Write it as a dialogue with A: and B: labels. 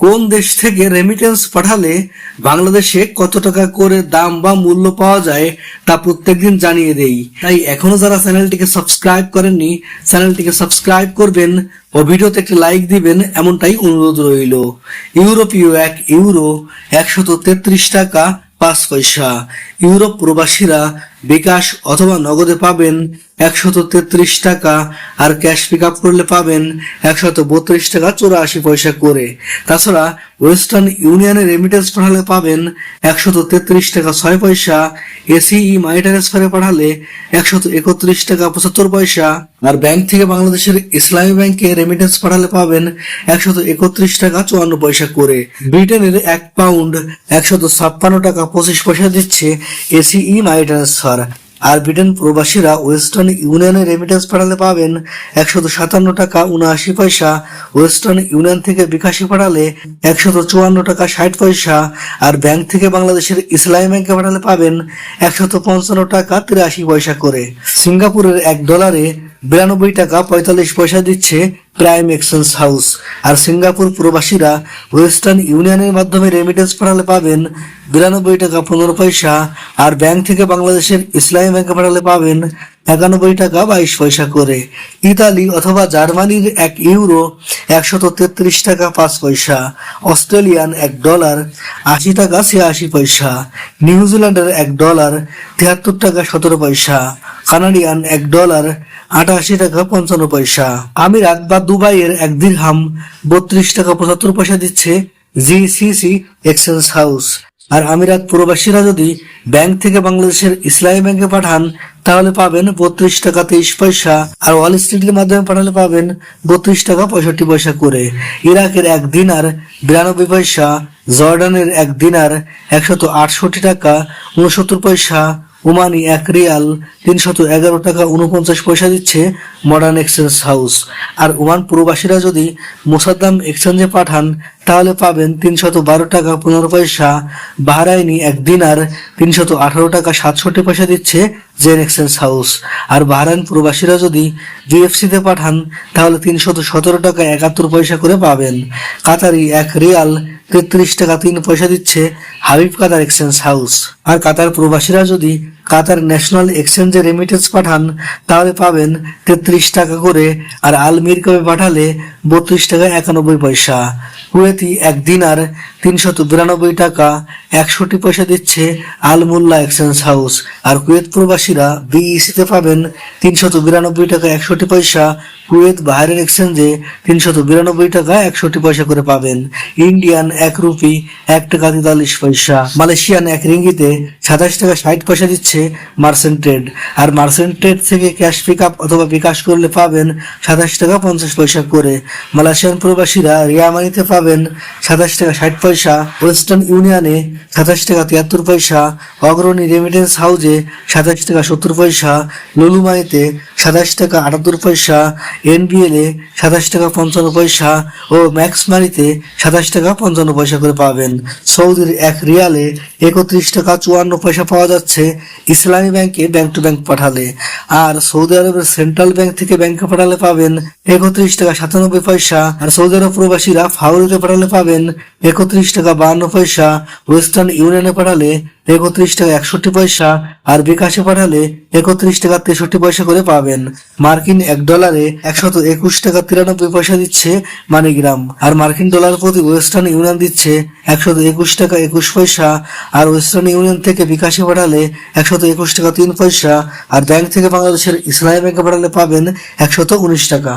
A: কোন দেশ থেকে রেমিটেন্স পাঠালে বাংলাদেশে কত টাকা করে দাম বা মূল্য পাওয়া যায় তা প্রত্যেকদিন জানিয়ে দেই। তাই এখনও যারা চ্যানেলটিকে সাবস্ক্রাইব করেননি, চ্যানেলটিকে সাবস্ক্রাইব করবেন ও ভিডিওতে একটি লাইক দিবেন, এমনটাই অনুরোধ রইল। ইউরোপীয় এক ইউরো, একশত তেত্রিশ টাকা, পাঁচ পয়সা। ইউরোপ প্রবাসীরা বিকাশ অথবা নগদে পাবেন একশত তেত্রিশ টাকা, আর ক্যাশ পিক আপ করলে পাবেন একশত বত্রিশ টাকা চৌরাশি পয়সা করে। তাছাড়া ওয়েস্টার্ন ইউনিয়নে রেমিটেন্স পাঠালে পাবেন একশত তেত্রিশ টাকা ছয় পয়সা এসিই মানি ট্রান্সফারে পাঠালে একশত একত্রিশ টাকা পঁচাত্তর পয়সা, আর ব্যাংক থেকে বাংলাদেশের ইসলামী ব্যাংকে রেমিটেন্স পাঠালে পাবেন একশত একত্রিশ টাকা চুয়ান্ন পয়সা করে। ব্রিটেনের এক পাউন্ড একশত ছাপ্পান্ন টাকা পঁচিশ পয়সা দিচ্ছে এসিই মানি ট্রান্সফার আর ব্রিটেন প্রবাসীরা ওয়েস্টার্ন ইউনিয়নে রেমিটেন্স পাঠালে পাবেন একশত সাতান্ন টাকা উনআশি পয়সা, ওয়েস্টার্ন ইউনিয়ন থেকে বিকাশে পাঠালে একশত চুয়ান্ন টাকা ষাট পয়সা, আর ব্যাংক থেকে বাংলাদেশের ইসলামী ব্যাংকে পাঠালে পাবেন একশত পঞ্চান্ন টাকা তিরাশি পয়সা করে। সিঙ্গাপুরের এক ডলারে বিরানব্বই টাকা পঁয়তাল্লিশ পয়সা দিচ্ছে প্রাইম এক্সচেঞ্জ হাউস আর সিঙ্গাপুর প্রবাসীরা ওয়েস্টার্ন ইউনিয়নের মাধ্যমে রেমিটেন্স পাঠালে পাবেন বিরানব্বই টাকা পনেরো পয়সা আর ব্যাংক থেকে বাংলাদেশের ইসলামী ব্যাংকে পাঠালে পাবেন একানব্বই টাকা বাইশ পয়সা করে। ইতালি অথবা জার্মানির এক ইউরো একশত তেত্রিশ টাকা পাঁচ পয়সা। অস্ট্রেলিয়ান এক ডলার আশি টাকা ছিয়াশি পয়সা। নিউজিল্যান্ডের এক ডলার তিয়াত্তর টাকা সতেরো পয়সা। কানাডিয়ান এক ডলার আটাশি টাকা পঞ্চান্ন পয়সা। আমিরাত বা দুবাইয়ের এক দিরহাম বত্রিশ টাকা পঁচাত্তর পয়সা দিচ্ছে জিসিসি এক্সচেঞ্জ হাউস। আর আমিরাত প্রবাসীরা যদি ব্যাংক থেকে বাংলাদেশের ইসলামী ব্যাংকে পাঠান তাহলে পাবেন বত্রিশ টাকা তেইশ পয়সা, আর ওয়াল স্ট্রিটের মাধ্যমে পাঠালে পাবেন বত্রিশ টাকা পঁয়ষট্টি পয়সা করে। ইরাকের এক দিনার বিরানব্বই পয়সা, জর্ডানের এক দিনার একশত আটষট্টি টাকা উনসত্তর পয়সা ওমানি এক রিয়াল তিনশত এগারো টাকা উনপঞ্চাশ পয়সা দিচ্ছে মডার্ন এক্সচেঞ্জ হাউস। আর ওমান প্রবাসীরা যদি মোসাদ্দাম এক্সচেঞ্জে পাঠান, তাহলে পাবেন তিনশত বারো টাকা পনেরো পয়সা। বাহরাইনি এক দিনার তিনশত আঠারো টাকা সাতষট্টি পয়সা দিচ্ছে জেন এক্সচেঞ্জ হাউস। আর বাহরাইন প্রবাসীরা যদি জিএফসিতে পাঠান, তাহলে তিনশত সতেরো টাকা একাত্তর পয়সা করে পাবেন। কাতারি এক রিয়াল তেত্রিশ টাকা তিন পয়সা দিচ্ছে হাবিব কাতার এক্সচেঞ্জ হাউস। আর কাতার প্রবাসীরা যদি কাতার ন্যাশনাল এক্সচেঞ্জে রেমিটেন্স পাঠান, তাহলে পাবেন তেত্রিশ টাকা করে, আর আলমির কবে পাঠালে বত্রিশ টাকা একানব্বই পয়সা। কুয়েতি এক দিনার তিনশত বিরানব্বই টাকা, একষট্টি পয়সা দিচ্ছে আল মোল্লা এক্সচেঞ্জ হাউস। আর কুয়েত প্রবাসীরা বিইসিতে পাবেন তিনশত বিরানব্বই টাকা, একষট্টি পয়সা। কুয়েত বাহারের এক্সচেঞ্জে তিনশত বিরানব্বই টাকা, একষট্টি পয়সা করে পাবেন। ইন্ডিয়ান এক রুপি, এক টাকা তেতাল্লিশ পয়সা। মালয়েশিয়ান এক রিঙ্গিতে সাতাশ টাকা ষাট পয়সা দিচ্ছে মার্সেন্ট ট্রেড আর মার্সেন্ট ট্রেড থেকে ক্যাশ পিক আপ অথবা বিকাশ করলে পাবেন সাতাশ টাকা পঞ্চাশ পয়সা করে। মালয়েশিয়ান প্রবাসীরা রিয়ামানিতে পাবেন সাতাশ টাকা ষাট পয়সা। ওয়েস্টার্ন ইউনিয়নে সাতাশ টাকা তিয়াত্তর পয়সা। অগ্রণী রেমিটেন্স হাউজে সাতাশ টাকা সত্তর পয়সা। লুলুমাইতে সাতাশ টাকা আটাত্তর পয়সা। এনবিএল এ সাতাশ টাকা পঞ্চান্ন পয়সা। ও ম্যাক্স মারিতে সাতাশ টাকা পঞ্চান্ন পয়সা করে পাবেন। সৌদির এক রিয়ালে একত্রিশ টাকা চুয়ান্ন পয়সা পাওয়া যাচ্ছে। ইসলামী ব্যাংকে ব্যাংক টু ব্যাংক পাঠালে, আর সৌদি আরবের সেন্ট্রাল ব্যাংক থেকে ব্যাংকে পাঠালে পাবেন একত্রিশ টাকা সাতানব্বই পয়সা, আর সৌদি আরব প্রবাসীরা ফাউরিতে পাঠালে পাবেন একত্রিশ টাকা বাহান্ন পয়সা, ওয়েস্টার্ন ইউনিয়নে পাঠালে একত্রিশ টাকা একষট্টি পয়সা, আর বিকাশে পাঠালে একত্রিশ টাকা তেষট্টি পয়সা করে পাবেন। মার্কিন এক ডলারে একশত একুশ টাকা তিরানব্বই পয়সা দিচ্ছে মানিগ্রাম, আর মার্কিন ডলার প্রতি ওয়েস্টার্ন ইউনিয়ন দিচ্ছে একশত একুশ টাকা একুশ পয়সা, আর ওয়েস্টার্ন ইউনিয়ন থেকে বিকাশে পাঠালে একশত একুশ টাকা তিন পয়সা, আর ব্যাংক থেকে বাংলাদেশের ইসলামী ব্যাংকে পাঠালে পাবেন একশত উনিশ টাকা।